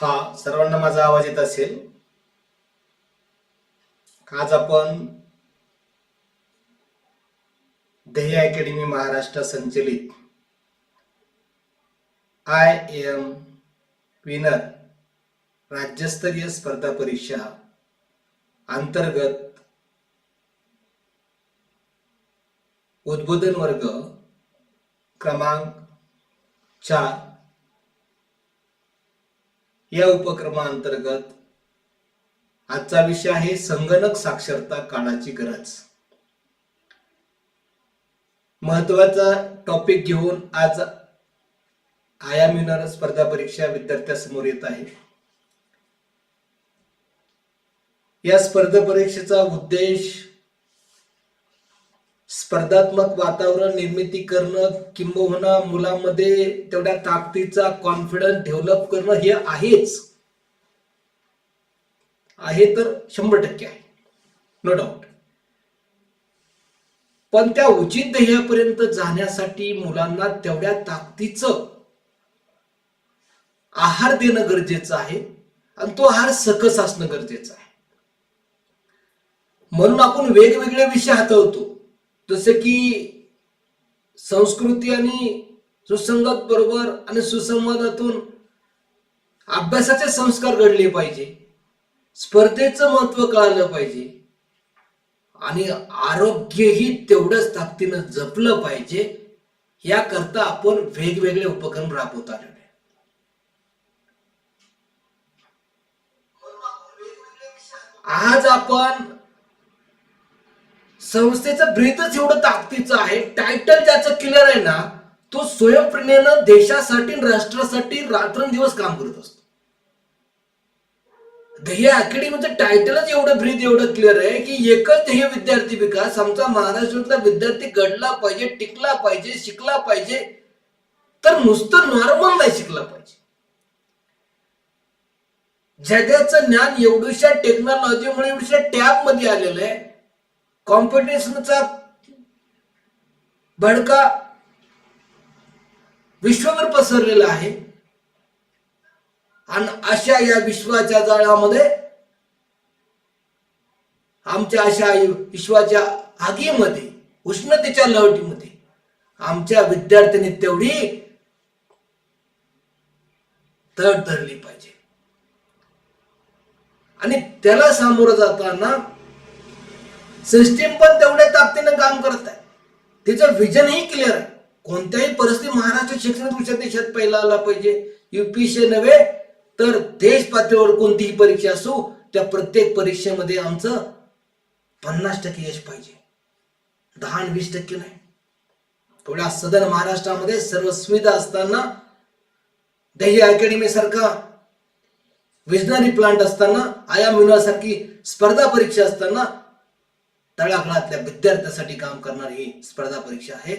हा सर्वांना माझा आवाज येत असेल. आज आपण ध्येय अकॅडमी महाराष्ट्र संचलित आय एम विनर राज्यस्तरीय स्पर्धा परीक्षा अंतर्गत उद्बोधन वर्ग क्रमांक चार. या उपक्रमाअंतर्गत आजचा विषय आहे संगणक साक्षरता काळाची गरज. महत्त्वाचा टॉपिक घेऊन आज आयामिनार स्पर्धा परीक्षा विद्यार्थ्यासमोर येत आहे. या स्पर्धा परीक्षेचा उद्देश स्पर्धात्मक वातावरण निर्मिती करणं किंबहुना मुलांमध्ये तेवढ्या ताकदीचा कॉन्फिडन्स डेव्हलप करणं हे आहेच. आहे तर शंभर टक्के आहे. नो डाऊट पण त्या उचित ध्येयापर्यंत जाण्यासाठी मुलांना तेवढ्या ताकदीचं आहार देणं गरजेचं आहे आणि तो आहार सकस असणं गरजेचं आहे. म्हणून आपण वेगवेगळे विषय हाताळतो. जसे की संस्कृती आणि सुसंगत बरोबर आणि सुसंवादातून अभ्यासाचे संस्कार घडले पाहिजे. स्पर्धेचं महत्त्व कळालं पाहिजे. आणि आरोग्यही तेवढंच ताकदीनं जपलं पाहिजे याकरता आपण वेगवेगळे उपक्रम राबवत आलेलो आहे. आज आपण संस्थेचं ब्रीदच एवढं ताकदीचं आहे. टायटल ज्याचं क्लिअर आहे ना तो स्वयंप्रेरणेनं देशासाठी राष्ट्रासाठी रात्रंदिवस काम करत असतो. ध्येय अकॅडमीचं टायटलच एवढं ब्रीद एवढं क्लिअर आहे की एकच ध्येय विद्यार्थी विकास आमचा महाराष्ट्रातला विद्यार्थी घडला पाहिजे टिकला पाहिजे शिकला पाहिजे तर नुसतं नॉर्मल नाही शिकला पाहिजे. जगाचं ज्ञान एवढ्याशा टेक्नॉलॉजीमुळे एवढ्याशा टॅबमध्ये आलेलं आहे कॉम्पिटिशनचा भडका विश्वभर पसरलेला आहे. आणि अशा या विश्वाच्या जाळ्यामध्ये आमच्या अशा विश्वाच्या आगीमध्ये उष्णतेच्या लहटीमध्ये आमच्या विद्यार्थ्यांनी तेवढी तळ धरली पाहिजे. आणि त्याला सामोरं जाताना सिस्टीम पण तेवढ्या ताकदीनं काम करत आहे तिचं विजनही क्लिअर आहे. कोणत्याही परिस्थिती महाराष्ट्र शिक्षण विषय देशात पहिला आला पाहिजे. युपीएससी नव्हे तर देश पातळीवर कोणतीही परीक्षा असो त्या प्रत्येक परीक्षेमध्ये आमचं पन्नास टक्के यश पाहिजे. दहा आणि वीस टक्के नाही. थोड्या सदन महाराष्ट्रामध्ये सर्व सुविधा असताना दही अकॅडमी सारखा विजनरी प्लांट असताना आयाम सारखी स्पर्धा परीक्षा असताना तळागाळातल्या विद्यार्थ्यांसाठी काम करणारी ही स्पर्धा परीक्षा आहे.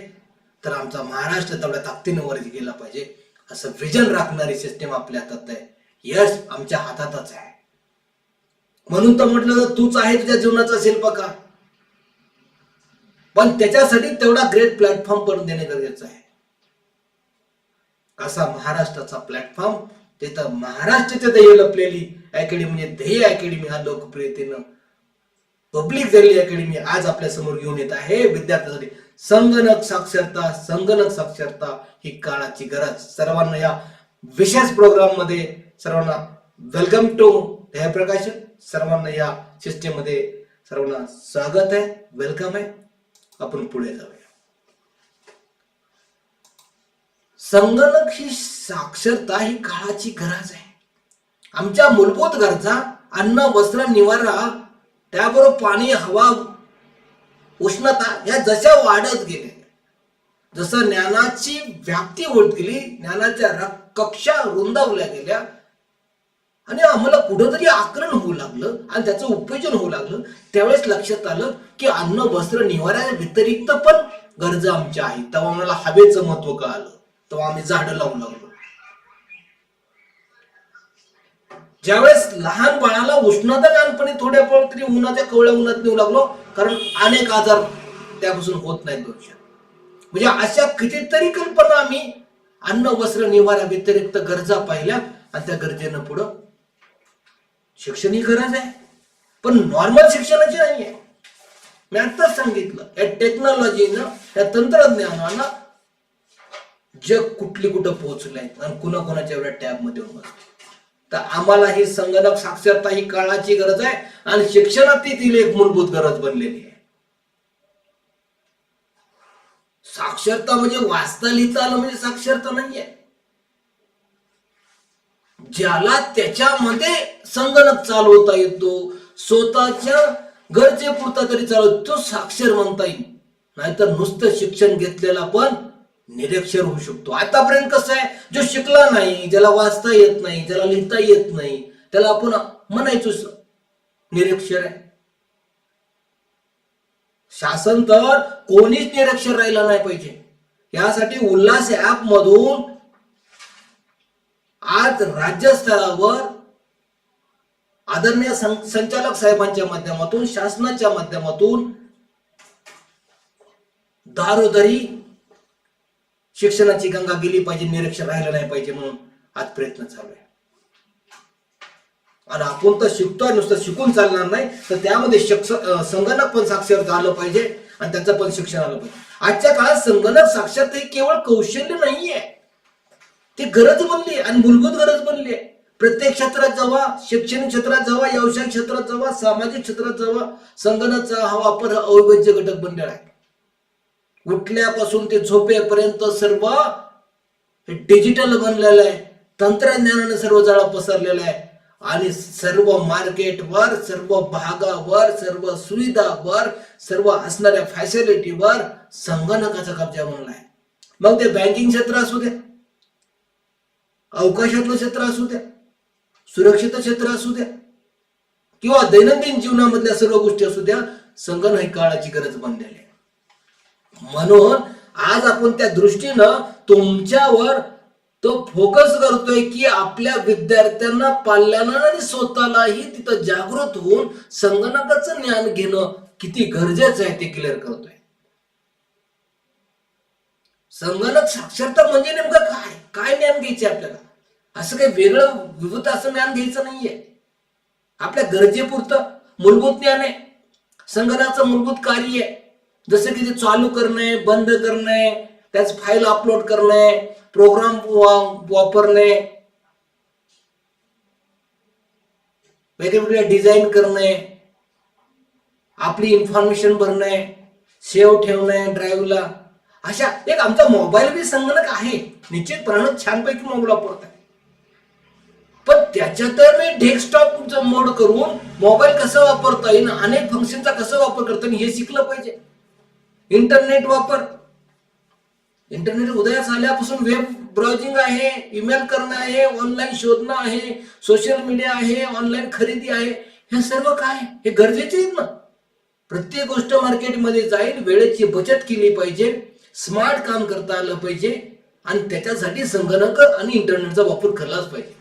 तर आमचा महाराष्ट्र तेवढ्या ताकदीने वर गेला पाहिजे असं विजन राखणारी सिस्टीम आपल्या हातात आहे. यश आमच्या हातातच आहे. म्हणून तर म्हटलं तर तूच आहे तुझ्या जीवनाचा शिल्पकार. पण त्याच्यासाठी तेवढा ग्रेट प्लॅटफॉर्म करून देणे गरजेचं आहे. असा महाराष्ट्राचा प्लॅटफॉर्म तिथं महाराष्ट्राच्या ध्येय लपलेली अकॅडमी म्हणजे ध्येय अकॅडमी हा लोकप्रियतेनं पब्लिक झालेली अकॅडमी आज आपल्यासमोर घेऊन येत आहे. विद्यार्थ्यांसाठी संगणक साक्षरता संगणक साक्षरता ही काळाची गरज. सर्वांना या विशेष प्रोग्राममध्ये सर्वांना वेलकम टू ध्येय सर्वांना या सिस्टीममध्ये सर्वांना स्वागत आहे. वेलकम आहे. आपण पुढे जाऊया. संगणक ही साक्षरता ही काळाची गरज आहे. आमच्या मूलभूत गरजा अन्न वस्त्र निवारा त्याबरोबर पाणी हवा उष्णता या जशा वाढत गेल्या जसं ज्ञानाची व्याप्ती होत गेली ज्ञानाच्या र- कक्षा रुंदावल्या गेल्या आणि आम्हाला कुठंतरी आकलन होऊ लागलं आणि त्याचं उपयोजन होऊ लागलं. त्यावेळेस लक्षात आलं की अन्न वस्त्र निवाऱ्या व्यतिरिक्त पण गरजा आमच्या आहेत. तेव्हा आम्हाला हवेचं महत्त्व कळालं. तेव्हा आम्ही झाडं लावून लागलो. ज्यावेळेस लहान बाळाला उष्णता लहानपणी थोड्या वेळ तरी उन्हाच्या कवळ्या उन्हात नेऊ लागलो कारण अनेक आजार त्यापासून होत नाहीत भविष्यात. म्हणजे अशा कितीतरी कल्पना आम्ही अन्न वस्त्र निवारा व्यतिरिक्त गरजा पाहिल्या आणि त्या गरजेनं पुढं शिक्षण ही गरज आहे. पण नॉर्मल शिक्षणाची नाही आहे. मी आत्ताच सांगितलं या टेक्नॉलॉजीनं या तंत्रज्ञानानं जग कुठली कुठं पोहोचलंय आणि कुणाकुणाच्या एवढ्या टॅबमध्ये येऊन तर आम्हाला ही संगणक साक्षरता ही काळाची गरज आहे आणि शिक्षणात ती तील एक मूलभूत गरज बनलेली आहे. साक्षरता म्हणजे वाचता लिहिता आलं म्हणजे साक्षरता नाहीये. ज्याला त्याच्यामध्ये संगणक चालवता येतो स्वतःच्या गरजेपुरता तरी चालवतो तो साक्षर म्हणता येईल. नाहीतर नुसतं शिक्षण घेतलेला पण निरक्षर होऊ शकतो. आतापर्यंत कसं आहे जो शिकला नाही ज्याला वाचता येत नाही ज्याला लिहिता येत नाही त्याला आपण म्हणायचो निरक्षर आहे. शासन तर कोणीच निरक्षर राहिला नाही पाहिजे. यासाठी उल्हास ऍप मधून आज राज्यस्तरावर आदरणीय संचालक साहेबांच्या माध्यमातून शासनाच्या माध्यमातून दारोदरी शिक्षणाची गंगा गेली पाहिजे निरक्षर राहिलं नाही पाहिजे म्हणून आज प्रयत्न चालू आहे. आणि आपण तर शिकतोय नुसतं शिकून चालणार नाही तर त्यामध्ये संगणक पण साक्षर झालं पाहिजे आणि त्याचं पण शिक्षण आलं पाहिजे. आजच्या काळात संगणक साक्षरता ही केवळ कौशल्य नाहीये. ती गरज बनली आणि मूलभूत गरज बनली आहे. प्रत्येक क्षेत्रात जावा शैक्षणिक क्षेत्रात जावा व्यावसायिक क्षेत्रात जावा सामाजिक क्षेत्रात जावा संगणकाचा हा वापर हा अविभाज्य घटक बनलेला आहे. उठल्यापासून ते झोपेपर्यंत सर्व हे डिजिटल बनलेलं आहे. तंत्रज्ञानाने सर्व जळा पसरलेलं आहे. आणि सर्व मार्केटवर सर्व भागावर सर्व सुविधावर सर्व असणाऱ्या फॅसिलिटीवर संगणकाचा कब्जा बनला आहे. मग ते बँकिंग क्षेत्र असू दे अवकाशातलं क्षेत्र असू द्या सुरक्षित क्षेत्र असू द्या किंवा दैनंदिन जीवनामधल्या सर्व गोष्टी असू द्या संगणक ही काळाची गरज बनलेली आहे. म्हणून आज आपण त्या दृष्टीनं तुमच्यावर तो फोकस करतोय की आपल्या विद्यार्थ्यांना पाल्यानं आणि स्वतःलाही तिथं जागृत होऊन संगणकाचं ज्ञान घेणं किती गरजेचं आहे ते क्लिअर करतोय. संगणक साक्षरता म्हणजे नेमकं काय? काय ज्ञान घ्यायचे आपल्याला? असं काही वेगळं विभूत असं ज्ञान घ्यायचं नाहीये. आपल्या गरजेपुरतं मूलभूत ज्ञान आहे. संगणकाचं मूलभूत कार्य आहे. जसं की ते चालू करणे बंद करणे त्याच फाईल अपलोड करणे प्रोग्राम वापरणे. वेगवेगळ्या डिझाईन करणे. आपली इन्फॉर्मेशन भरणे सेव ठेवणे ड्राईव्हला अशा एक आमचा मोबाईल बी संगणक आहे. निश्चितपणानं छानपैकी मोबाईल वापरत आहे पण त्याच्यात मी डेस्कटॉप मोड करून मोबाईल कसा वापरता येईल अनेक फंक्शनचा कसा वापर करता येईल हे शिकलं पाहिजे. इंटरनेट वापर. इंटरनेट उदयास आल्यापासून वेब ब्राउजिंग आहे ईमेल करणं आहे ऑनलाईन शोधणं आहे सोशल मीडिया आहे ऑनलाईन खरेदी आहे. हे सर्व काय? हे गरजेचे आहेत ना. प्रत्येक गोष्ट मार्केटमध्ये जाईल वेळेची बचत केली पाहिजे स्मार्ट काम करता आलं पाहिजे आणि त्याच्यासाठी संगणक आणि इंटरनेटचा वापर केलाच पाहिजे.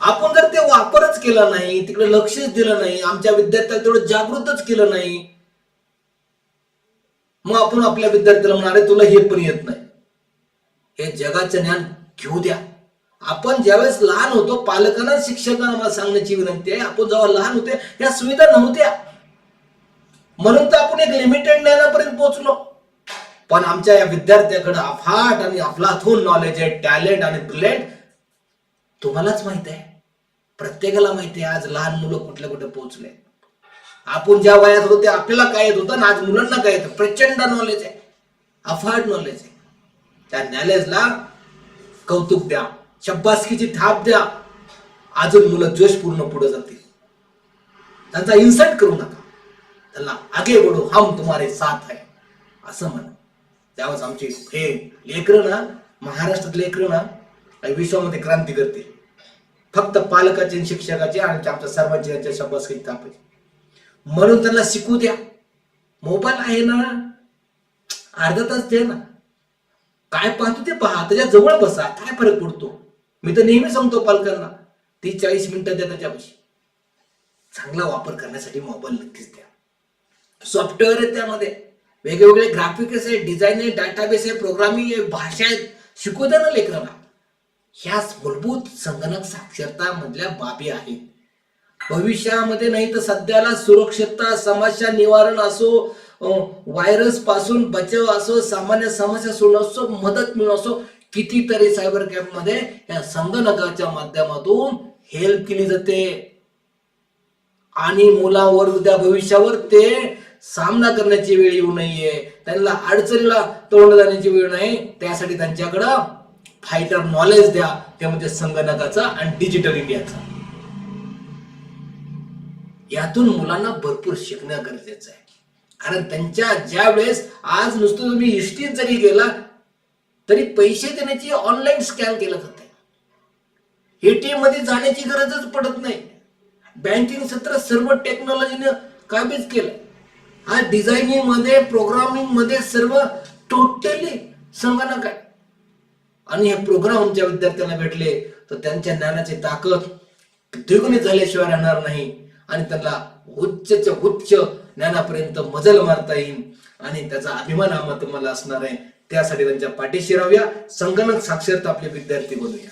आपण जर ते वापरच केला नाही तिकडे लक्षच दिलं नाही आमच्या विद्यार्थ्यांना तेवढं जागृतच केलं नाही मग आपण आपल्या विद्यार्थ्याला म्हणणार "अरे, तुला हे पण येत नाही. हे जगाचं ज्ञान घेऊ द्या. आपण ज्यावेळेस लहान होतो पालकांना शिक्षकांना मला सांगण्याची विनंती आहे आपण जेव्हा लहान होते या सुविधा नव्हत्या. म्हणून तर आपण एक लिमिटेड ज्ञानापर्यंत पोहोचलो. पण आमच्या या विद्यार्थ्याकडे अफाट आणि अफलातून नॉलेज आहे टॅलेंट आणि ब्रिलेंट तुम्हालाच माहीत आहे. प्रत्येकाला माहिती आहे आज लहान मुलं कुठल्या कुठे पोहोचले. आपण ज्या वयात होतो ते आपल्याला काय येत होतं? ना आज मुलांना काय येतं प्रचंड नॉलेज आहे. अफाट नॉलेज आहे. त्या नॉलेजला कौतुक द्या. शब्बासकीची थाप द्या. अजून मुलं जोशपूर्ण पुढे जातील. त्यांचा इन्सल्ट करू नका. त्यांना आगे बढो हम तुम्हारे साथ आहे असं म्हणा. त्यावेळेस आमची हे लेकरं ना महाराष्ट्रात लेकरं ना विश्वामध्ये क्रांती करतील. फक्त पालकाचे शिक्षकाचे आणि आमच्या सर्वांची यांच्या शब्बासकीची थाप म्हणून त्यांना शिकू द्या. मोबाईल आहे ना अर्धा तास दे ना. काय पाहतो ते पहा त्याच्याजवळ बसा काय फरक पडतो? मी तर नेहमी सांगतो पालकांना ती चाळीस मिनिटं द्या त्याच्यापाशी. चांगला वापर करण्यासाठी मोबाईल नक्कीच द्या. सॉफ्टवेअर आहे त्यामध्ये. वेगवेगळे ग्राफिक्स आहे डिझाईन आहे डाटाबेस आहे प्रोग्रामिंग आहे भाषा आहेत शिकू द्या ना लेकरांना. ह्याच मूलभूत संगणक साक्षरता मधल्या बाबी आहेत. भविष्यामध्ये नाही तर सध्याला सुरक्षितता समस्या निवारण असो व्हायरसपासून बचाव असो सामान्य समस्या सोडणं असो मदत मिळणं असो कितीतरी सायबर कॅम्पमध्ये या संगणकाच्या माध्यमातून हेल्प केली जाते. आणि मुलावर उद्या भविष्यावर ते सामना करण्याची वेळ येऊ नये त्यांना अडचणीला तोंड जाण्याची वेळ नाही. त्यासाठी त्यांच्याकडं फायटर नॉलेज द्या. ते म्हणजे संगणकाचा आणि डिजिटल इंडियाचा यातून मुलांना भरपूर शिकणं गरजेचं आहे. कारण त्यांच्या ज्या वेळेस आज नुसतं तुम्ही इष्टीत जरी गेला तरी पैसे देण्याची ऑनलाईन स्कॅन केलं जाते. एटीएममध्ये जाण्याची गरजच पडत नाही. बँकिंग सत्र सर्व टेक्नॉलॉजीने काबीज केलं. हा डिझायनिंगमध्ये प्रोग्रामिंगमध्ये सर्व टोटली संगणक आहे. आणि हे प्रोग्राम आमच्या विद्यार्थ्यांना भेटले तर त्यांच्या ज्ञानाची ताकद द्विगुणित झाल्याशिवाय राहणार नाही. आणि त्यांना उच्चच्या उच्च ज्ञानापर्यंत मजल मारता येईल आणि त्याचा अभिमान आम्हा तुम्हाला असणार आहे. त्यासाठी त्यांच्या पाठीशी राहूया. संगणक साक्षरता आपले विद्यार्थी बनूया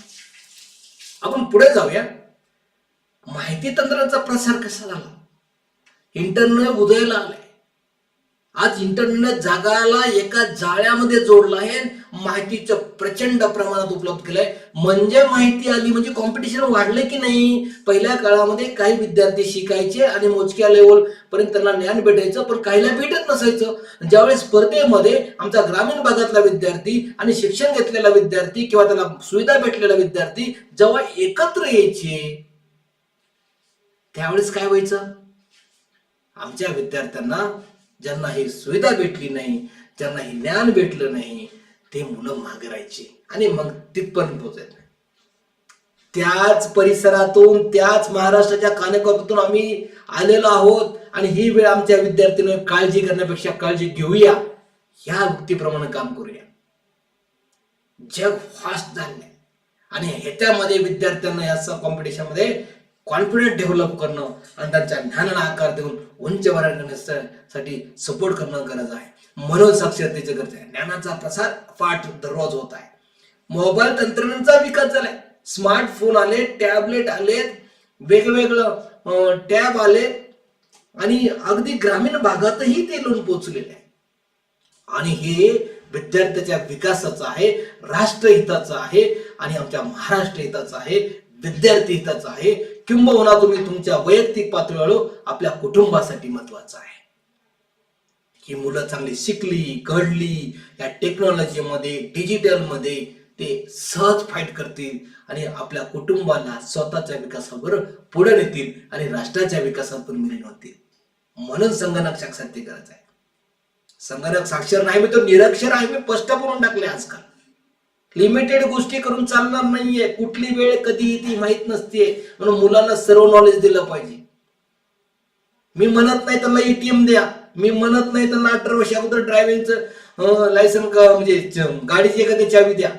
आपण पुढे जाऊया. माहिती तंत्राचा प्रसार कसा झाला? इंटरनेट उदयाला आलाय आज इंटरनेट जगाला एका जाळ्यामध्ये जोडलं आहे. माहितीचं प्रचंड प्रमाणात उपलब्ध केलंय. म्हणजे माहिती आली म्हणजे कॉम्पिटिशन वाढले की नाही? पहिल्या काळामध्ये काही विद्यार्थी शिकायचे आणि मोजक्या लेवल पर्यंत त्यांना ज्ञान भेटायचं पण काहीला भेटत नसायचं. ज्यावेळेस स्पर्धेमध्ये आमचा ग्रामीण भागातला विद्यार्थी आणि शिक्षण घेतलेला विद्यार्थी किंवा त्याला सुविधा भेटलेला विद्यार्थी जेव्हा एकत्र यायचे त्यावेळेस काय व्हायचं? आमच्या विद्यार्थ्यांना ज्यांना ही सुविधा भेटली नाही ज्यांना हे ज्ञान भेटलं नाही ते मुलं मागरायची आणि मग तिथपर्यंत पोहोचायचं. नाही त्याच परिसरातून त्याच महाराष्ट्राच्या कानाकोपऱ्यातून आम्ही आलेलो आहोत आणि ही वेळ आमच्या विद्यार्थ्यांना काळजी करण्यापेक्षा काळजी घेऊया. ह्या वृत्तीप्रमाणे काम करूया. जग फास्ट झाले आणि ह्याच्यामध्ये विद्यार्थ्यांना या कॉम्पिटिशनमध्ये कॉन्फिडन्स डेव्हलप करणं आणि त्यांच्या ज्ञानाला आकार देऊन उंच करण्यासाठी सपोर्ट करणं गरज आहे. म्हणून साक्षरतेची गरज आहे ज्ञानाचा प्रसार फाट दररोज होत आहे. मोबाईल तंत्रज्ञानाचा विकास झालाय. स्मार्टफोन आले टॅबलेट आलेत वेगवेगळं टॅब आले आणि अगदी ग्रामीण भागातही ते लोन पोहोचलेले आहे आणि हे विद्यार्थ्याच्या विकासाचं आहे राष्ट्रहिताचं आहे आणि आमच्या महाराष्ट्र हिताचं आहे विद्यार्थी हिताचं आहे. किंबहुना तुम्ही तुमच्या वैयक्तिक पातळीवर आपल्या कुटुंबासाठी महत्वाचं आहे. ही मुलं चांगली शिकली घडली या टेक्नॉलॉजीमध्ये डिजिटलमध्ये ते सहज फाईट करतील आणि आपल्या कुटुंबाला स्वतःच्या विकासावर पुढे नेतील आणि राष्ट्राच्या विकासात पण मिळून होतील. म्हणून संगणक साक्षरते गरज आहे. संगणक साक्षर नाही मी तो निरक्षर आहे मी स्पष्ट करून टाकले आजकाल. लिमिटेड गोष्टी करून चालणार नाहीये. कुठली वेळ कधी ती माहीत नसते. म्हणून मुलांना सर्व नॉलेज दिलं पाहिजे. मी म्हणत नाही त्यांना एटीएम द्या. मी म्हणत नाही त्यांना अठरा वर्ष अगोदर ड्रायव्हिंगचं लायसन म्हणजे गाडीची एखादी चावी द्या.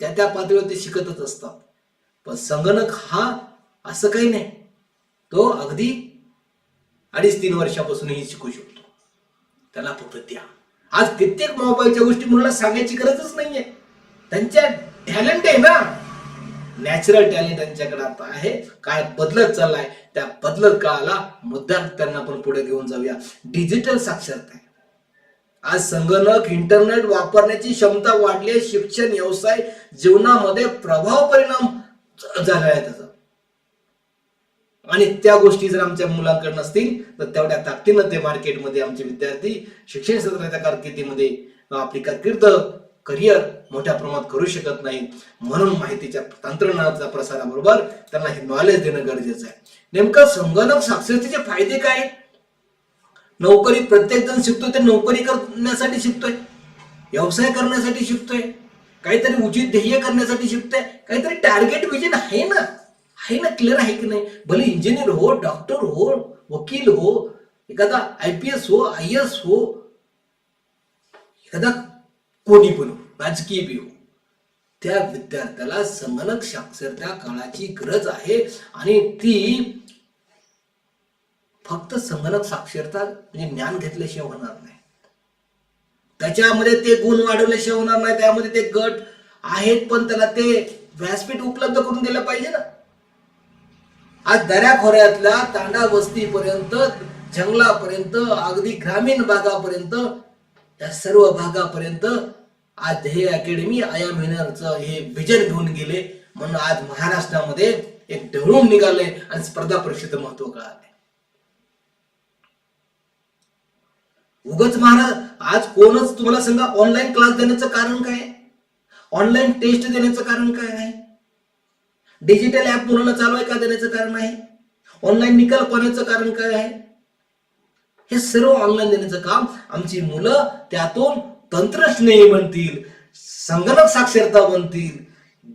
त्या त्या पातळीवर ते शिकतच असतात. पण संगणक हा असं काही नाही. तो अगदी अडीच तीन वर्षापासूनही शिकू शकतो. त्याला फक्त द्या. आज कित्येक मोबाईलच्या गोष्टी मुलांना सांगायची गरजच नाहीये. त्यांच्या टॅलेंट आहे ना. नॅचरल टॅलेंट त्यांच्याकडे आता आहे. काळ बदलत चाललाय त्या बदलत काळाला मुद्दा त्यांना पण पुढे घेऊन जाऊया. डिजिटल साक्षरता आहे. आज संगणक इंटरनेट वापरण्याची क्षमता वाढली आहे शिक्षण व्यवसाय जीवनामध्ये प्रभाव परिणाम झाला आहे त्याचा. आणि त्या गोष्टी जर आमच्या मुलांकडे नसतील तर तेवढ्या ताकदीनं ते मार्केटमध्ये आमचे विद्यार्थी शिक्षण क्षेत्राच्या कारकिर्दीमध्ये आपली कारकीर्द करिअर मोठ्या प्रमाणात करू शकत नाही. म्हणून माहितीच्या तंत्रज्ञानाचा प्रसाराबरोबर त्यांना हे नॉलेज देणं गरजेचं आहे. नेमकं संगणक साक्षरतेचे फायदे काय? नोकरी प्रत्येक जण शिकतोय ते नोकरी करण्यासाठी शिकतोय. व्यवसाय करण्यासाठी शिकतोय. काहीतरी उचित ध्येय करण्यासाठी शिकतोय. काहीतरी टार्गेट विजन आहे ना? आहे ना क्लिअर आहे की नाही? भले इंजिनियर हो डॉक्टर हो वकील हो एखादा आय पी एस हो आय एस हो एखादा कोणी पण राजकीय बी हो त्या विद्यार्थ्याला संगणक साक्षरता काळाची गरज आहे आणि ती फक्त संगणक साक्षरता म्हणजे ज्ञान घेतल्याशिवाय होणार नाही. त्याच्यामध्ये ते गुण वाढवल्याशिवाय होणार नाही त्यामध्ये ते गट आहेत पण त्याला ते व्यासपीठ उपलब्ध करून दिलं पाहिजे ना. आज दऱ्याखोऱ्यातल्या तांडा वस्तीपर्यंत जंगलापर्यंत अगदी ग्रामीण भागापर्यंत त्या सर्व भागापर्यंत आज ध्येय अकॅडमी आया मिनरचं हे विजन घेऊन गेले. म्हणून आज महाराष्ट्रामध्ये एक ढवळून निघाले आणि स्पर्धा परीक्षेचं महत्त्व कळाले. उगच महाराज आज कोणच तुम्हाला सांगा ऑनलाईन क्लास देण्याचं कारण काय? आहे ऑनलाईन टेस्ट देण्याचं कारण काय आहे? डिजिटल ऍप मुलांना आहे का देण्याचं कारण आहे? ऑनलाईन निकाल पाहण्याचं कारण काय आहे? हे सर्व ऑनलाईन देण्याचं काम आमची मुलं त्यातून तंत्रस्नेही बनतील संगणक साक्षरता बनतील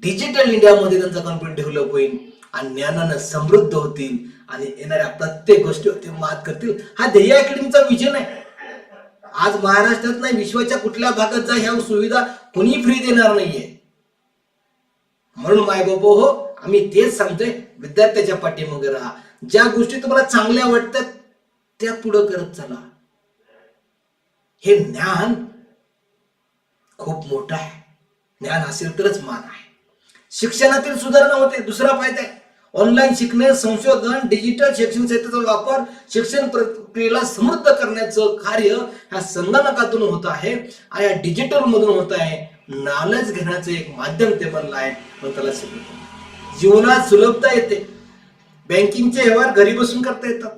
डिजिटल इंडियामध्ये त्यांचा कॉन्फिडन्स डेव्हलप होईल आणि ज्ञानानं समृद्ध होतील आणि येणाऱ्या प्रत्येक गोष्टीवरती मात करतील. हा ध्येय अकॅडमीचा विजन आहे. आज महाराष्ट्रात नाही विश्वाच्या कुठल्या भागात जा ह्या सुविधा कोणी फ्री देणार नाहीये. म्हणून माय बाबा हो आम्ही तेच सांगतोय विद्यार्थ्याच्या पाठीमागे राहा. ज्या गोष्टी तुम्हाला चांगल्या वाटतात त्या पुढं करत चला. हे ज्ञान खूप मोठं आहे. ज्ञान असेल तरच मान आहे. शिक्षणातील सुधारणा होते दुसरा फायदा आहे. ऑनलाईन शिकणे संशोधन डिजिटल शैक्षणिक क्षेत्राचा वापर शिक्षण प्रक्रियेला समृद्ध करण्याचं कार्य ह्या संगणकातून होत आहे. आणि या डिजिटल मधून होत आहे. नॉलेज घेण्याचं एक माध्यम ते बनलं आहे. पण त्याला शिकवतो. जीवनात सुलभता येते. बँकिंगचे व्यवहार घरी बसून करता येतात.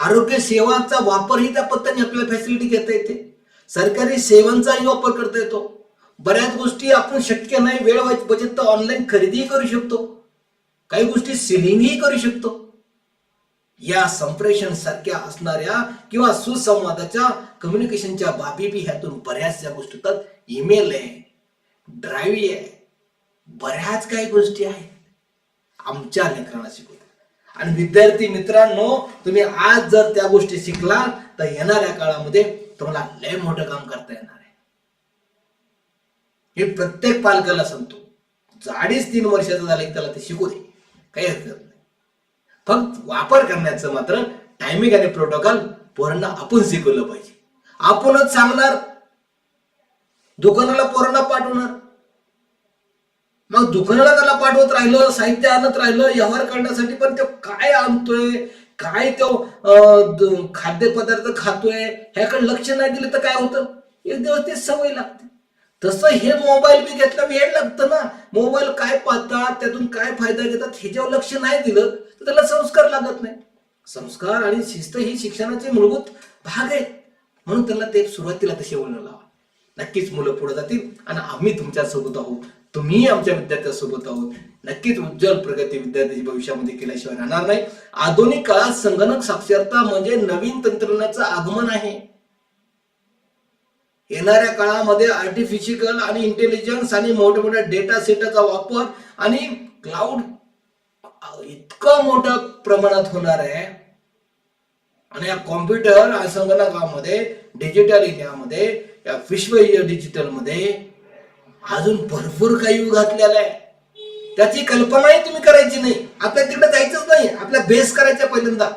आरोग्य सेवांचा वापरही त्या पद्धतीने आपल्याला फॅसिलिटी घेता येते. सरकारी सेवांचाही वापर करता येतो. बऱ्याच गोष्टी आपण शक्य नाही वेळ बचत तर ऑनलाईन खरेदीही करू शकतो. काही गोष्टी सिलिंगही करू शकतो. या संप्रेषण सारख्या असणाऱ्या किंवा सुसंवादाच्या कम्युनिकेशनच्या बाबी बी ह्यातून बऱ्याचशा गोष्टी होतात. ईमेल आहे ड्राईव्ह आहे बऱ्याच काही गोष्टी आहेत. आमच्या लेखनाची आणि विद्यार्थी मित्रांनो तुम्ही आज जर त्या गोष्टी शिकला तर येणाऱ्या काळामध्ये तुम्हाला लय मोठं काम करता येणार आहे. हे प्रत्येक पालकाला सांगतो. जाडीच तीन वर्षाचा झालं की त्याला ते शिकू दे. काही हरकत नाही. फक्त वापर करण्याचं मात्र टायमिंग आणि प्रोटोकॉल पोरांना आपण शिकवलं पाहिजे. आपणच सांगणार. दुकानाला पोरांना पाठवणार. मग दुकानाला त्याला पाठवत राहिलं साहित्य आणत राहिलं व्यवहार करण्यासाठी पण तो काय आणतोय? काय तो खाद्यपदार्थ खातोय? ह्याकडे लक्ष नाही दिलं तर काय होतं? एक दिवस ते सवय लागते. तसं हे मोबाईल बी घेतला वेळ लागतं ना. मोबाईल काय पाहतात त्यातून काय फायदा घेतात ह्याच्यावर लक्ष नाही दिलं तर त्याला संस्कार लागत नाही. संस्कार आणि शिस्त ही शिक्षणाचे मूलभूत भाग आहेत. म्हणून त्याला ते सुरुवातीला तसे वळण लावा. नक्कीच मुलं पुढे जातील आणि आम्ही तुमच्यासोबत आहोत. तुम्ही आमच्या विद्यार्थ्यांसोबत आहोत. नक्कीच उज्ज्वल प्रगती विद्यार्थ्याची भविष्यामध्ये केल्याशिवाय राहणार नाही. आधुनिक काळात संगणक साक्षरता म्हणजे नवीन तंत्रज्ञानाचं आगमन आहे. येणाऱ्या काळामध्ये आर्टिफिशियल आणि इंटेलिजन्स आणि मोठ्या मोठ्या डेटा सेटाचा वापर आणि क्लाउड इतकं मोठ्या प्रमाणात होणार आहे. आणि या कॉम्प्युटर आणि संगणकामध्ये डिजिटल इंडियामध्ये या विश्व डिजिटलमध्ये अजून भरपूर काही युग घातलेला आहे. त्याची कल्पनाही तुम्ही करायची नाही. आपल्या तिकडे जायचंच नाही. आपल्या बेस करायचा पहिल्यांदा.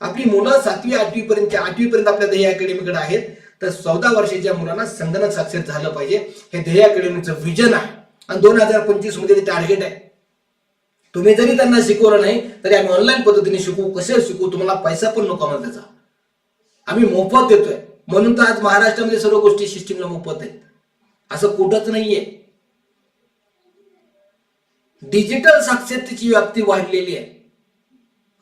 आपली मुलं सातवी आठवी पर्यंत आठवी पर्यंत आपल्या ध्येय अकॅडमीकडे आहेत. तर चौदा वर्षाच्या मुलांना संगणक साक्षर झालं पाहिजे. हे ध्येय अकॅडमीचं विजन आहे. आणि दोन हजार पंचवीसमध्ये टार्गेट आहे. तुम्ही जरी त्यांना शिकवलं नाही तरी आम्ही ऑनलाईन पद्धतीने शिकवू कसे शिकवू तुम्हाला पैसा पण नको आम्हाला त्याचा. आम्ही मोफत देतोय. म्हणून तर आज महाराष्ट्रामध्ये सर्व गोष्टी सिस्टीमला मोफत आहेत. असं कुठंच नाहीये. डिजिटल साक्षरतेची व्याप्ती वाढलेली आहे.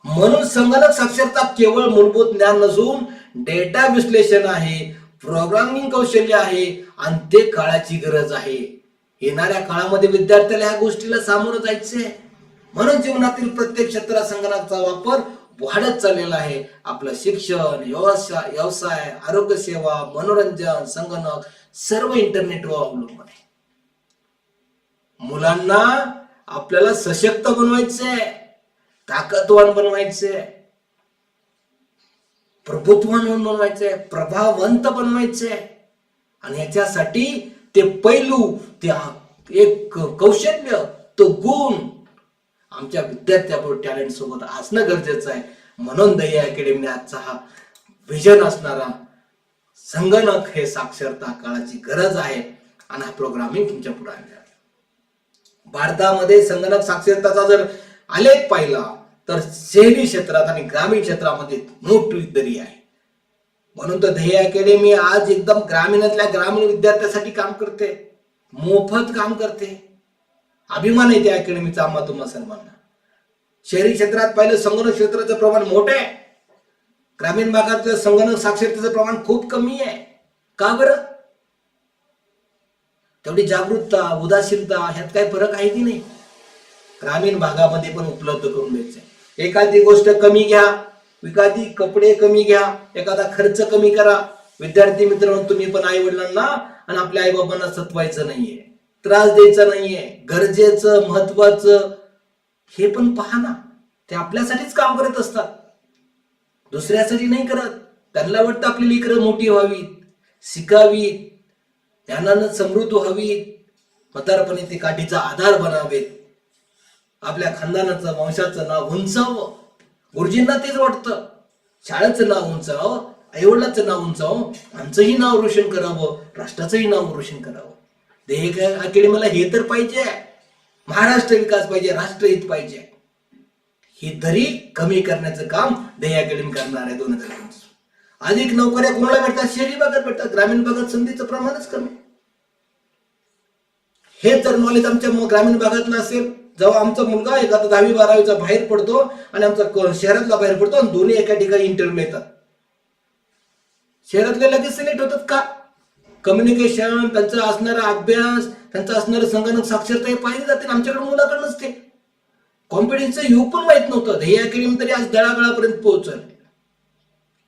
म्हणून संगणक साक्षरता केवळ मूलभूत ज्ञान नसून डेटा विश्लेषण आहे प्रोग्रामिंग कौशल्य आहे आणि ते काळाची गरज आहे. येणाऱ्या काळामध्ये विद्यार्थ्याला ह्या गोष्टीला सामोरं जायचं आहे म्हणून जीवनातील प्रत्येक क्षेत्रात संगणकाचा वापर वाढत चाललेला आहे. आपलं शिक्षण व्यवसाय व्यवसाय आरोग्य सेवा मनोरंजन संगणक सर्व इंटरनेटवर अवलंबून आहे. मुलांना आपल्याला सशक्त बनवायचंय ताकदवान बनवायचंय प्रभुत्वान बनवायचंय प्रभावंत बनवायचंय. आणि याच्यासाठी ते पैलू ते एक कौशल्य तो गुण आमच्या विद्यार्थ्याबरोबर टॅलेंट सोबत असणं गरजेचं आहे. म्हणून दया अकॅडमीने आजचा हा विजन असणारा संगणक हे साक्षरता काळाची गरज आहे आणि हा प्रोग्राम मी तुमच्यापुढे आणला भारतामध्ये संगणक साक्षरताचा जर आलेख पाहिला तर शहरी क्षेत्रात आणि ग्रामीण क्षेत्रामध्ये मोठी दरी आहे. म्हणून तर ध्येय अकॅडमी आज एकदम ग्रामीणातल्या ग्रामीण विद्यार्थ्यासाठी काम करते. मोफत काम करते. अभिमान आहे त्या अकॅडमीचा आम्हा तुम्हाला सर्वांना. शहरी क्षेत्रात पाहिलं संगणक क्षेत्राचं प्रमाण मोठं आहे. ग्रामीण भागात संगणक साक्षरतेचं प्रमाण खूप कमी आहे. का बरं? तेवढी जागरूकता उदासीनता ह्यात काही फरक आहे की नाही? ग्रामीण भागामध्ये पण उपलब्ध करून द्यायचं एखादी गोष्ट कमी घ्या एखादी कपडे कमी घ्या एखादा खर्च कमी करा. विद्यार्थी मित्रांनो तुम्ही पण आई वडिलांना आणि आपल्या आई बाबांना सतवायचं नाहीये. त्रास द्यायचा नाहीये. गरजेचं महत्वाचं हे पण पहा ना. ते आपल्यासाठीच काम करत असतात. दुसऱ्यासाठी नाही करत. त्यांना वाटतं आपली लेकरं मोठी व्हावीत शिकावीत ज्ञानानं समृद्ध व्हावीत. म्हातारपणी ते काठीचा आधार बनावेत. आपल्या खानदानाचं वंशाचं नाव उंचावं. गुरुजींना तेच वाटतं. शाळेचं नाव उंचावं आईवडिलाचं नाव उंचावं आमचंही नाव रोशन करावं राष्ट्राचंही नाव रोशन करावं. देह अकेडमीला हे तर पाहिजे. महाराष्ट्र विकास पाहिजे राष्ट्रहित पाहिजे. ही दरी कमी करण्याचं काम देह अकॅडमी करणार आहे दोन हजार पंचवीस. अधिक नोकऱ्या कोणाला भेटतात? शहरी भागात भेटतात. ग्रामीण भागात संधीचं प्रमाणच कमी. हे जर नॉलेज आमच्या ग्रामीण भागातलं असेल जेव्हा आमचा मुलगा एखादा दहावी बारावीचा बाहेर पडतो आणि आमचा शहरातला बाहेर पडतो आणि दोन्ही एका ठिकाणी इंटरव्ह्यू येतात शहरातले लगेच सिलेक्ट होतात का? कम्युनिकेशन त्यांचा असणारा अभ्यास त्यांचा असणारं संगणक साक्षरता हे पाहिली जाते आमच्याकडे मुलाकडनंच ते. कॉम्पिटिशनचं येऊ पण माहीत नव्हतं. हे अकॅडमी तरी आज दळागळापर्यंत पोहोचल.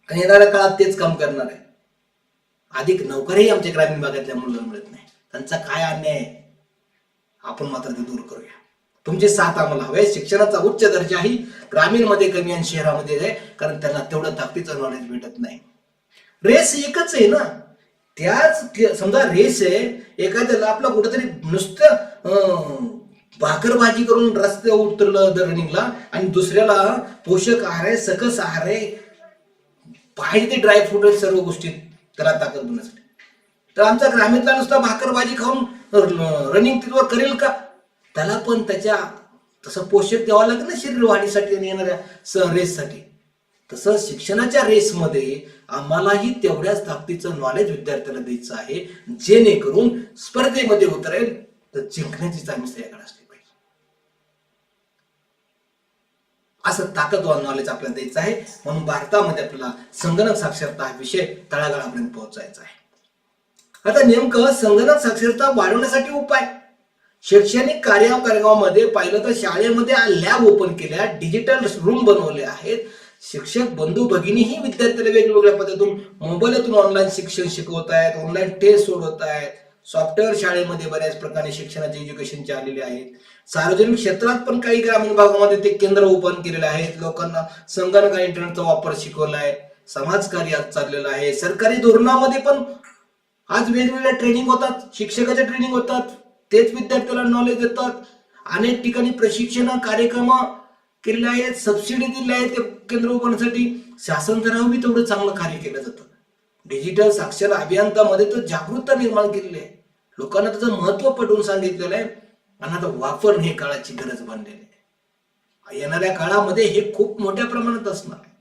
आणि येणाऱ्या काळात तेच काम करणार आहे. अधिक नोकरही आमच्या ग्रामीण भागातल्या मुलांना मिळत नाही. त्यांचा काय अन्याय? आहे आपण मात्र ते दूर करूया. तुमचे साथ आम्हाला हवे शिक्षणाचा उच्च दर्जाही ग्रामीणमध्ये कमी आणि शहरामध्ये आहे कारण त्यांना तेवढं ताकदीचं नॉलेज भेटत नाही. रेस एकच आहे ना. त्याच समजा रेस आहे एखाद्याला आपलं कुठेतरी नुसतं भाकरभाजी करून रस्त्यावर उतरलं रनिंगला आणि दुसऱ्याला पोषक आहार आहे सकस आहार आहे. पाहिजे ते ड्रायफ्रूट सर्व गोष्टी त्याला ताकद देण्यासाठी. तर आमचा ग्रामीणला नुसता भाकरभाजी खाऊन रनिंग तिथवर करेल का? त्याला पण त्याच्या तसं पोषक द्यावं लागेल ना शरीर वाढीसाठी आणि येणाऱ्या स- रेससाठी तसं शिक्षणाच्या रेसमध्ये आम्हालाही तेवढ्याच ताकदीचं नॉलेज विद्यार्थ्याला द्यायचं आहे. जेणेकरून स्पर्धेमध्ये उतरेल तर जिंकण्याची चांगली तयार असते पाहिजे असं ताकदवान नॉलेज आपल्याला द्यायचं आहे. म्हणून भारतामध्ये आपल्याला संगणक साक्षरता हा विषय तळागाळापर्यंत पोहोचायचा आहे. आता नेमकं संगणक साक्षरता वाढवण्यासाठी उपाय. शैक्षणिक कार्यक्रमामध्ये पाहिलं तर शाळेमध्ये लॅब ओपन केल्या डिजिटल रूम बनवले आहेत. शिक्षक बंधू भगिनीही विद्यार्थ्याला वेगवेगळ्या पद्धतीतून मोबाईलतून ऑनलाईन शिक्षण शिकवत आहेत ऑनलाईन टेस्ट सोडवत आहेत. सॉफ्टवेअर शाळेमध्ये बऱ्याच प्रकारे शिक्षणाचे एज्युकेशनचे आलेले आहेत. सार्वजनिक क्षेत्रात पण काही ग्रामीण भागामध्ये ते केंद्र ओपन केलेले आहेत. लोकांना संगणक आणि इंटरनेटचा वापर शिकवला आहे. समाजकार्य आज चाललेलं आहे. सरकारी धोरणामध्ये पण आज वेगवेगळ्या ट्रेनिंग होतात. शिक्षकाच्या ट्रेनिंग होतात. तेच विद्यार्थ्याला नॉलेज देतात. अनेक ठिकाणी प्रशिक्षण कार्यक्रम केलेले आहेत. सबसिडी दिले आहेत ते केंद्र उभारण्यासाठी शासन स्तरावर तेवढं चांगलं कार्य केलं जातं. डिजिटल साक्षर अभियंतामध्ये तर जागरूकता निर्माण केलेली आहे. लोकांना त्याचं महत्त्व पटवून सांगितलेलं आहे. आणि आता वापरणं हे काळाची गरज बनलेली आहे. येणाऱ्या काळामध्ये हे खूप मोठ्या प्रमाणात असणार आहे.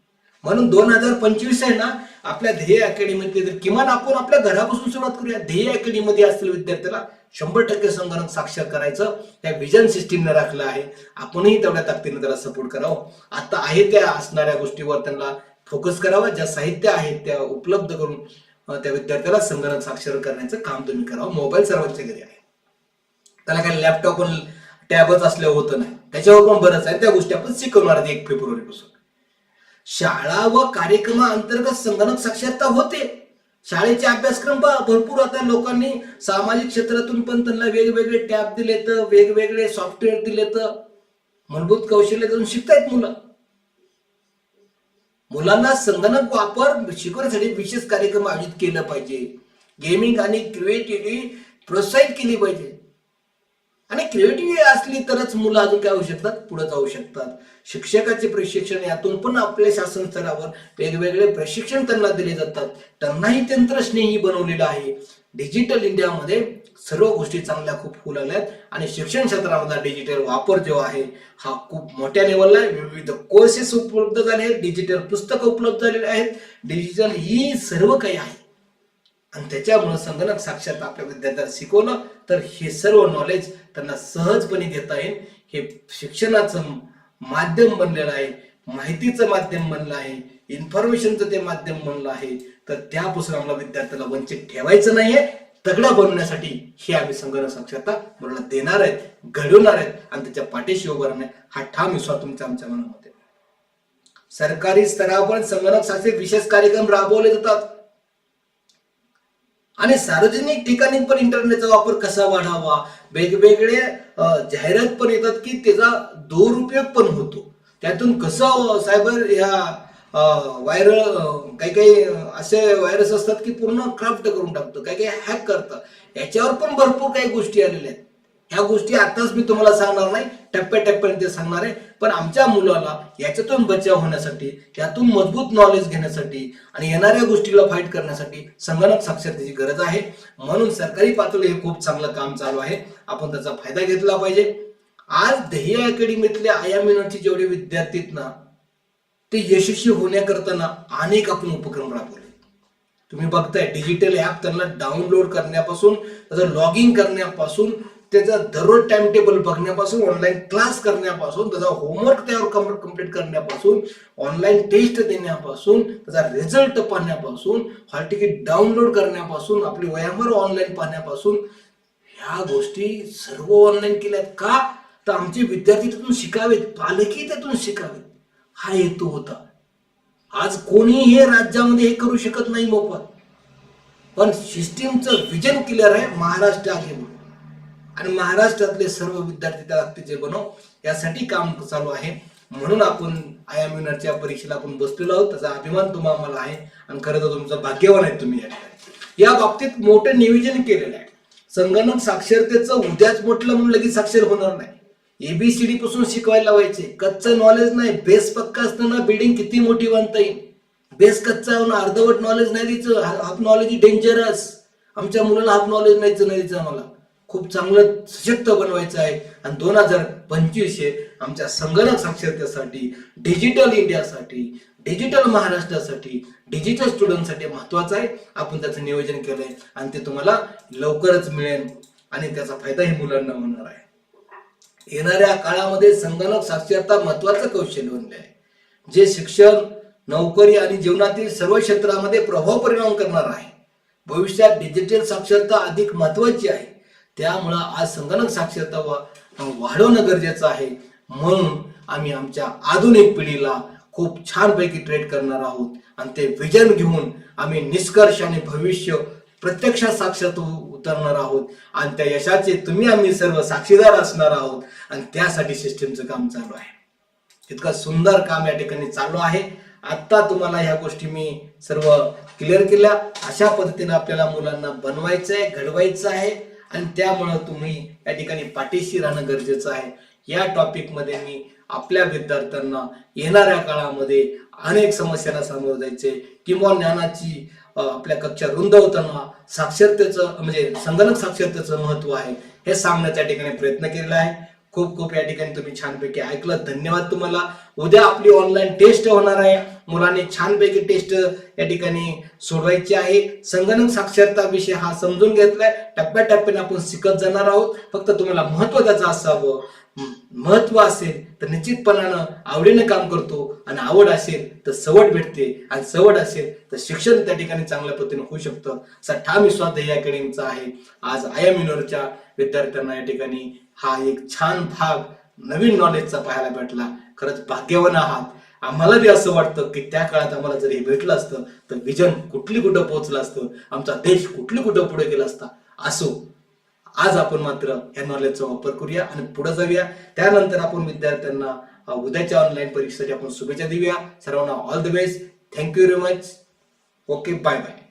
म्हणून दोन हजार पंचवीस आहे ना आपल्या ध्येय अकॅडमीमध्ये तर किमान आपण आपल्या घरापासून सुरुवात करूया. ध्येय अकॅडमीमध्ये असलेल्या विद्यार्थ्याला शंभर टक्के संगणक साक्षर करायचं. त्या विजन सिस्टीमने राखलं आहे. आपणही तेवढ्या ताकदीने त्याला सपोर्ट करावं. आता आहे त्या असणाऱ्या गोष्टीवर त्यांना फोकस करावा. ज्या साहित्य आहेत त्या उपलब्ध करून त्या विद्यार्थ्याला संगणक साक्षर करण्याचं काम तुम्ही करावं. मोबाईल सर्वांच्या घरी आहे. त्याला काही लॅपटॉप पण टॅबच असल्या होतं नाही. त्याच्यावर पण बरंच आहे. त्या गोष्टी आपण शिकवणार एक फेब्रुवारी पासून शाळा व कार्यक्रमाअंतर्गत संगणक साक्षरता होते. शाळेचे अभ्यासक्रम भरपूर आता लोकांनी सामाजिक क्षेत्रातून पण त्यांना वेगवेगळे टॅब दिलेत वेगवेगळे सॉफ्टवेअर दिलेत. मूलभूत कौशल्य देऊन शिकतायत मुलं. मुलांना संगणक वापर शिकवण्यासाठी विशेष कार्यक्रम आयोजित केलं पाहिजे. गेमिंग आणि क्रिएटिव्हिटी प्रोत्साहित केली पाहिजे. आणि क्रिएटिव्हिटी असली तरच मुलं अजून काय होऊ शकतात? पुढे जाऊ शकतात. शिक्षकाचे प्रशिक्षण यातून पण आपल्या शासन स्तरावर वेगवेगळे प्रशिक्षण त्यांना दिले जातात. त्यांनाही तंत्रस्नेही बनवलेलं आहे. डिजिटल इंडियामध्ये सर्व गोष्टी चांगल्या खूप होऊ आहेत. आणि शिक्षण क्षेत्रामधला डिजिटल वापर जो आहे हा खूप मोठ्या लेवलला आहे. विविध कोर्सेस उपलब्ध झाले आहेत. डिजिटल पुस्तकं उपलब्ध झालेली आहेत. डिजिटल ही सर्व काही आहे. आणि त्याच्यामुळे संगणक साक्षरता आपल्या विद्यार्थ्यांना शिकवलं. तर हे सर्व नॉलेज त्यांना सहजपणे घेता येईल. हे शिक्षणाचं माध्यम बनलेलं आहे. माहितीचं माध्यम बनलं आहे. इन्फॉर्मेशनचं ते माध्यम बनलं आहे. तर त्यापासून आम्हाला विद्यार्थ्याला वंचित ठेवायचं नाहीये. तगडा बनवण्यासाठी हे आम्ही संगणक साक्षरता मुलांना देणार आहेत घडवणार आहेत. आणि त्याच्या पाठीशी उभं राहणे हा ठाम विश्वास तुमच्या आमच्या मनामध्ये सरकारी स्तरावर संगणक साक्षर विशेष कार्यक्रम राबवले जातात. आणि सार्वजनिक ठिकाणी पण इंटरनेटचा वापर कसा वाढावा? वेगवेगळे जाहिरात पण येतात की त्याचा दुरुपयोग पण होतो. त्यातून कसं सायबर ह्या व्हायरल काही काही असे व्हायरस असतात की पूर्ण क्राफ्ट करून टाकतं. काही काही हॅक करतं याच्यावर पण भरपूर काही गोष्टी आलेल्या आहेत. ह्या गोष्टी आताच मी तुम्हाला सांगणार नाही. टप्प्याटप्प्याने ते सांगणार आहे. पण आमच्या मुलाला याच्यातून बचाव होण्यासाठी यातून मजबूत नॉलेज घेण्यासाठी आणि येणाऱ्या गोष्टीला फाईट करण्यासाठी संगणक साक्षरतेची गरज आहे. म्हणून सरकारी पातळी हे खूप चांगलं काम चालू आहे. आपण त्याचा फायदा घेतला पाहिजे. आज दहिया अकॅडमीतल्या आयामिनाचे जेवढे विद्यार्थी आहेत ना ते यशस्वी होण्याकरता ना अनेक आपण उपक्रम राबवले. तुम्ही बघताय डिजिटल ऍप त्यांना डाउनलोड करण्यापासून त्याचं लॉग इन करण्यापासून त्याचा दररोज टाइम टेबल बघण्यापासून ऑनलाईन क्लास करण्यापासून त्याचा होमवर्क त्यावर कंप्लीट करण्यापासून ऑनलाईन टेस्ट देण्यापासून त्याचा रिझल्ट पाहण्यापासून हॉल तिकीट डाउनलोड करण्यापासून आपली वयावर ऑनलाईन पाहण्यापासून ह्या गोष्टी सर्व ऑनलाईन केल्यात का? तर आमचे विद्यार्थी त्यातून शिकावेत पालकही त्यातून शिकावेत. हा हेतू होता. आज कोणीही हे राज्यामध्ये हे करू शकत नाही मोफत. पण सिस्टीमचं विजन क्लिअर आहे महाराष्ट्र आहे म्हणून. आणि महाराष्ट्रातले सर्व विद्यार्थी त्या जे बनव यासाठी काम चालू आहे. म्हणून आपण आय एम युनरच्या परीक्षेला आपण बसलेलो आहोत. त्याचा अभिमान तुम्हाला आम्हाला आहे आणि खरं तर तुमचं भाग्यवान आहे तुम्ही या ठिकाणी. या बाबतीत मोठं नियोजन केलेलं आहे. संगणक साक्षरतेचं उद्याच म्हटलं म्हणून लगेच साक्षर होणार नाही. एबीसीडी पासून शिकवायला लावायचे. कच्चं नॉलेज नाही बेस पक्का असताना बिल्डिंग किती मोठी बांधता येईल. बेस कच्चा अर्धवट नॉलेज नाही द्यायचं. हाफ नॉलेज डेंजरस आमच्या मुलाला हाफ नॉलेज नाही नाही द्यायचं आम्हाला. खूप चांगलं सशक्त बनवायचं आहे. आणि दोन हजार पंचवीस हे आमच्या संगणक साक्षरतेसाठी डिजिटल इंडियासाठी डिजिटल महाराष्ट्रासाठी डिजिटल स्टुडंटसाठी महत्वाचं आहे. आपण त्याचं नियोजन केलंय. आणि ते तुम्हाला लवकरच मिळेल. आणि त्याचा फायदा हे मुलांना होणार आहे. येणाऱ्या काळामध्ये संगणक साक्षरता महत्वाचं कौशल्य बनले आहे जे शिक्षण नोकरी आणि जीवनातील सर्व क्षेत्रामध्ये प्रभाव परिणाम करणार आहे. भविष्यात डिजिटल साक्षरता अधिक महत्वाची आहे. त्यामुळं आज संगणक साक्षरता वा- वाढवणं गरजेचं आहे. म्हणून आम्ही आमच्या आधुनिक पिढीला खूप छानपैकी ट्रेड करणार आहोत. आणि ते विजन घेऊन आम्ही निष्कर्ष आणि भविष्य प्रत्यक्षात साक्षात उतरणार आहोत. आणि त्या यशाचे तुम्ही आम्ही सर्व साक्षीदार असणार आहोत. आणि त्यासाठी सिस्टीमचं काम चालू आहे. इतकं सुंदर काम या ठिकाणी चालू आहे. आता तुम्हाला ह्या गोष्टी मी सर्व क्लिअर केल्या. अशा पद्धतीने आपल्याला मुलांना बनवायचं आहे घडवायचं आहे. आणि त्यामुळं तुम्ही या ठिकाणी पाठीशी राहणं गरजेचं आहे. या टॉपिकमध्ये मी आपल्या विद्यार्थ्यांना येणाऱ्या काळामध्ये अनेक समस्यांना सामोरं जायचे किंवा ज्ञानाची आपल्या कक्षा रुंदवताना साक्षरतेचं म्हणजे संगणक साक्षरतेचं महत्त्व आहे हे सांगण्याचा ठिकाणी प्रयत्न केलेला आहे. खूप खूप या ठिकाणी तुम्ही छानपैकी ऐकलं. धन्यवाद तुम्हाला. उद्या आपली ऑनलाईन टेस्ट होणार आहे. मुलांनी छानपैकी टेस्ट या ठिकाणी सोडवायची आहे. संगणक साक्षरता विषय हा समजून घेतलाय. टप्प्याटप्प्याने आपण शिकत जाणार आहोत. फक्त तुम्हाला महत्त्व त्याचं असावं. महत्त्व असेल तर निश्चितपणानं आवडीने काम करतो आणि आवड असेल तर सवड भेटते आणि सवड असेल तर शिक्षण त्या ठिकाणी चांगल्या पद्धतीने होऊ शकतं. असा ठाम विश्वास या अकॅडमीचा आहे. आज आय एम युनिव्हरच्या विद्यार्थ्यांना या ठिकाणी हा एक छान भाग नवीन नॉलेजचा पाहायला भेटला. खरंच भाग्यवान आहात. आम्हाला बी असं वाटतं की त्या काळात आम्हाला जर हे भेटलं असतं तर विजन कुठली कुठं पोहोचलं असतं आमचा देश कुठली कुठं पुढे गेला असता असो. आज आपण मात्र या नॉलेजचा वापर करूया आणि पुढे जाऊया. त्यानंतर आपण विद्यार्थ्यांना उद्याच्या ऑनलाईन परीक्षेसाठी आपण शुभेच्छा देऊया. सर्वांना all the best thank you very much okay bye bye